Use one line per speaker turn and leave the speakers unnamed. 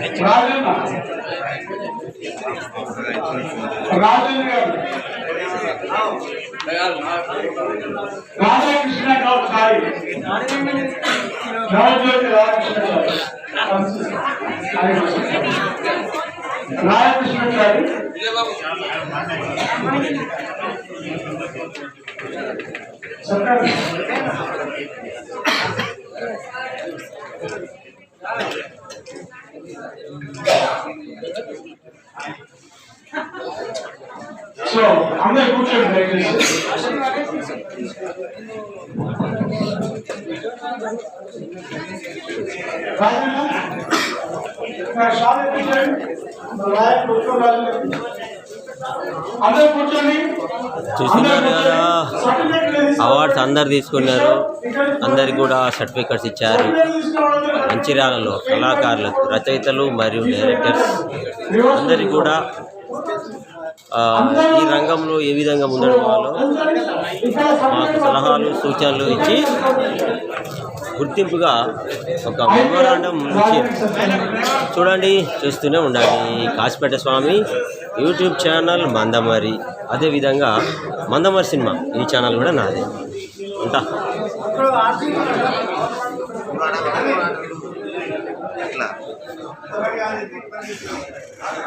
Next గారు రాధాకృష్ణ గారు సాయి నవజ్యోతి రాధాకృష్ణ గారు రాధాకృష్ణ గారు చెప్పండి So, I'm gonna put you read this? Right, Shalini, the right book of
చూస్తున్నారు కదా. అవార్డ్స్ అందరు తీసుకున్నారు. అందరికి కూడా సర్టిఫికెట్స్ ఇచ్చారు. మంచిర్యాలలో కళాకారులకు రచయితలు మరియు డైరెక్టర్స్. అందరికి కూడా ఈ రంగంలో ఏ విధంగా ముందడవాలో మాకు సలహాలు సూచనలు ఇచ్చి గుర్తింపుగా ఒక మెమోరాండం చూడండి చూస్తూనే ఉండండి. Kasipeta Swamy YouTube channel Mandamarri. అదేవిధంగా మందమరి సినిమా ఈ ఛానల్ కూడా నాదే. ఉంటా.